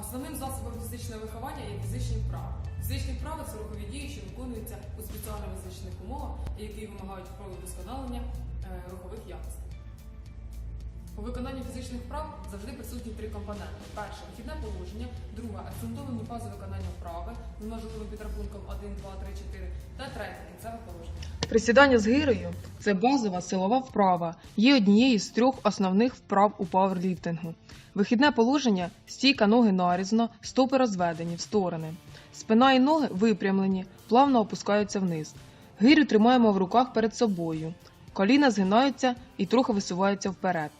Основним засобом фізичного виховання є фізичні вправи. Фізичні вправи це рухові дії, що виконуються у спеціально визначених умовах, які вимагають вправи вдосконалення е, рухових якостей. У виконанні фізичних вправ завжди присутні три компоненти. Перше вихідне положення, друге акцентовані фази виконання вправи з множиковим підрахунком 1, 2, 3, 4 та третє кінцеве положення. Присідання з гирою це базова силова вправа. Є однією з трьох основних вправ у пауерліфтингу. Вихідне положення стійка ноги нарізно, стопи розведені в сторони. Спина і ноги випрямлені, плавно опускаються вниз. Гирю тримаємо в руках перед собою. Коліна згинаються і трохи висуваються вперед.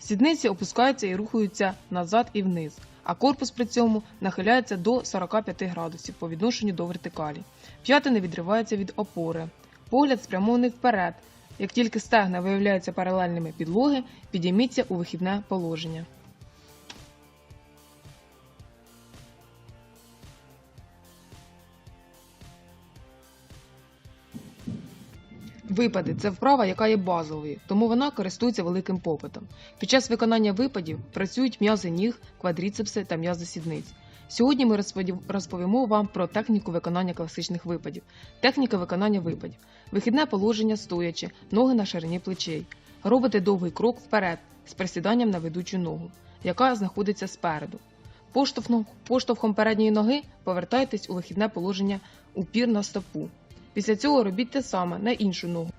Сідниці опускаються і рухаються назад і вниз, а корпус при цьому нахиляється до 45 градусів по відношенню до вертикалі. П'яти не відриваються від опори. Погляд спрямований вперед. Як тільки стегна виявляються паралельними підлоги, підійміться у вихідне положення. Випади це вправа, яка є базовою, тому вона користується великим попитом. Під час виконання випадів працюють м'язи ніг, квадріцепси та м'язи сідниць. Сьогодні ми розповімо вам про техніку виконання класичних випадів. Техніка виконання випадів. Вихідне положення стоячи, ноги на ширині плечей. Робите довгий крок вперед з присіданням на ведучу ногу, яка знаходиться спереду. Поштовхом, передньої ноги повертайтесь у вихідне положення упір на стопу. Після цього робіть те саме на іншу ногу.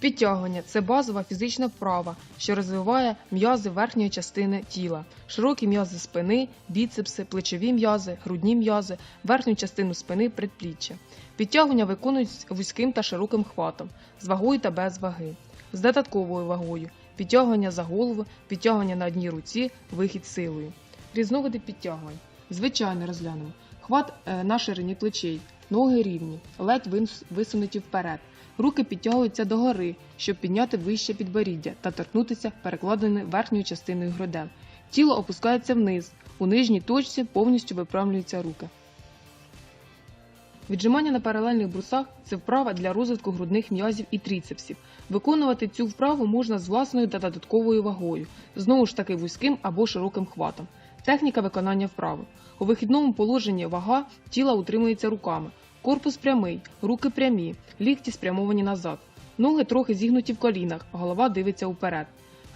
Підтягування це базова фізична вправа, що розвиває м'язи верхньої частини тіла, широкі м'язи спини, біцепси, плечові м'язи, грудні м'язи, верхню частину спини, предпліччя. Підтягування виконують з вузьким та широким хватом, з вагою та без ваги, з додатковою вагою, підтягування за голову, підтягування на одній руці, вихід силою. Різновиди підтягувань. Звичайно розглянемо. Хват е, на ширині плечей, ноги рівні, ледь висунуті вперед. Руки підтягуються догори, щоб підняти вище підборіддя та торкнутися перекладеною верхньою частиною грудей. Тіло опускається вниз. У нижній точці повністю виправлюються руки. Віджимання на паралельних брусах це вправа для розвитку грудних м'язів і тріцепсів. Виконувати цю вправу можна з власною та додатковою вагою, знову ж таки вузьким або широким хватом. Техніка виконання вправи. У вихідному положенні вага тіла утримується руками. Корпус прямий, руки прямі, лікті спрямовані назад. Ноги трохи зігнуті в колінах, голова дивиться вперед.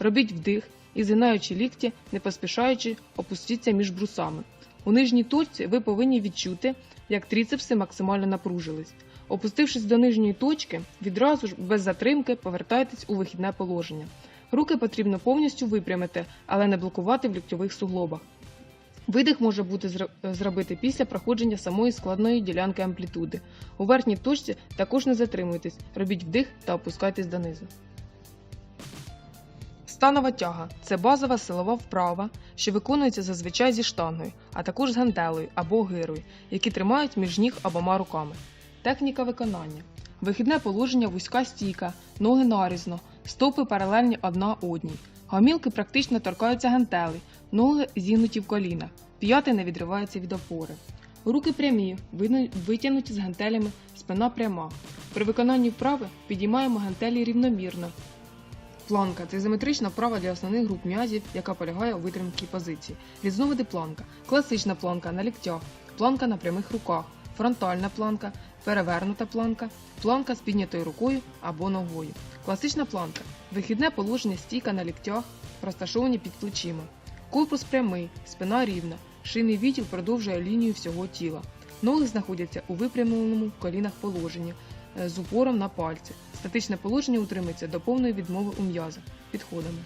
Робіть вдих і, згинаючи лікті, не поспішаючи, опустіться між брусами. У нижній точці ви повинні відчути, як тріцепси максимально напружились. Опустившись до нижньої точки, відразу ж без затримки повертайтесь у вихідне положення. Руки потрібно повністю випрямити, але не блокувати в ліктьових суглобах. Видих може бути зробити після проходження самої складної ділянки амплітуди. У верхній точці також не затримуйтесь, робіть вдих та опускайтесь донизу. Станова тяга це базова силова вправа, що виконується зазвичай зі штангою, а також з гантелею або гирою, які тримають між ніг обома руками. Техніка виконання. Вихідне положення вузька стійка, ноги нарізно, стопи паралельні одна одній. Гомілки практично торкаються гантелей, ноги зігнуті в колінах, п'яти не відриваються від опори. Руки прямі, витягнуті з гантелями, спина пряма. При виконанні вправи підіймаємо гантелі рівномірно, Планка це ізометрична вправа для основних груп м'язів, яка полягає у витримки позиції. Різновиди планка. Класична планка на ліктях, планка на прямих руках, фронтальна планка, перевернута планка, планка з піднятою рукою або ногою. Класична планка вихідне положення стійка на ліктях, розташовані під плечима. Корпус прямий, спина рівна, шийний відділ продовжує лінію всього тіла. Ноги знаходяться у випрямленому колінах положенні е, з упором на пальці. Статичне положення утримується до повної відмови у м'язах. Підходимо.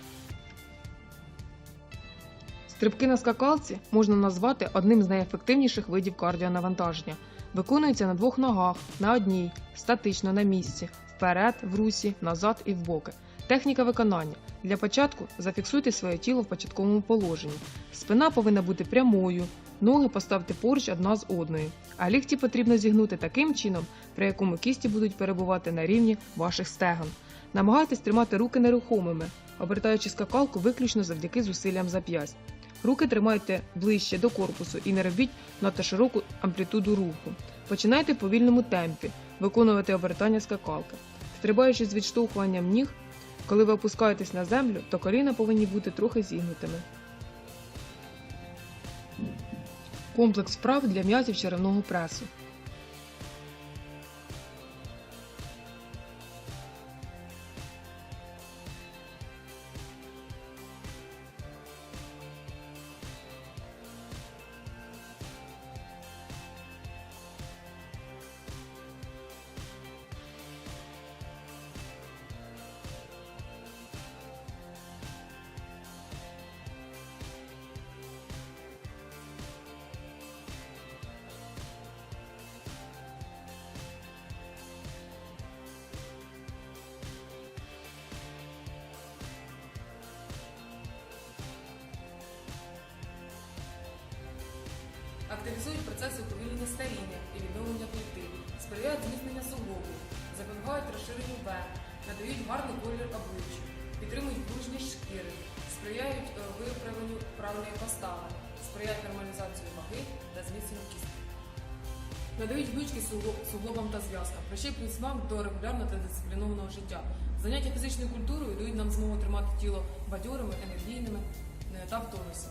Стрибки на скакалці можна назвати одним з найефективніших видів кардіонавантаження. Виконується на двох ногах, на одній, статично на місці, вперед, в русі, назад і в боки. Техніка виконання. Для початку зафіксуйте своє тіло в початковому положенні. Спина повинна бути прямою, ноги поставте поруч одна з одною, а лікті потрібно зігнути таким чином, при якому кісті будуть перебувати на рівні ваших стегон. Намагайтесь тримати руки нерухомими, обертаючи скакалку виключно завдяки зусиллям зап'ясть. Руки тримайте ближче до корпусу і не робіть надто широку амплітуду руху. Починайте в повільному темпі виконувати обертання скакалки. Стрибаючи з відштовхуванням ніг, коли ви опускаєтесь на землю, то коліна повинні бути трохи зігнутими. Комплекс вправ для м'язів черевного пресу. Активізують процеси уповільнення старіння і відновлення клітин, сприяють зміцнення суглобу, запобігають розширенню вен, надають гарний колір обличчя, підтримують пружність шкіри, сприяють е, виправленню правильної постави, сприяють нормалізації ваги та зміцненню кістки. Надають гнучки суглобам та зв'язкам, прищеплюють смак до регулярного та дисциплінованого життя. Заняття фізичною культурою дають нам змогу тримати тіло бадьорими, енергійними е, та в тонусі.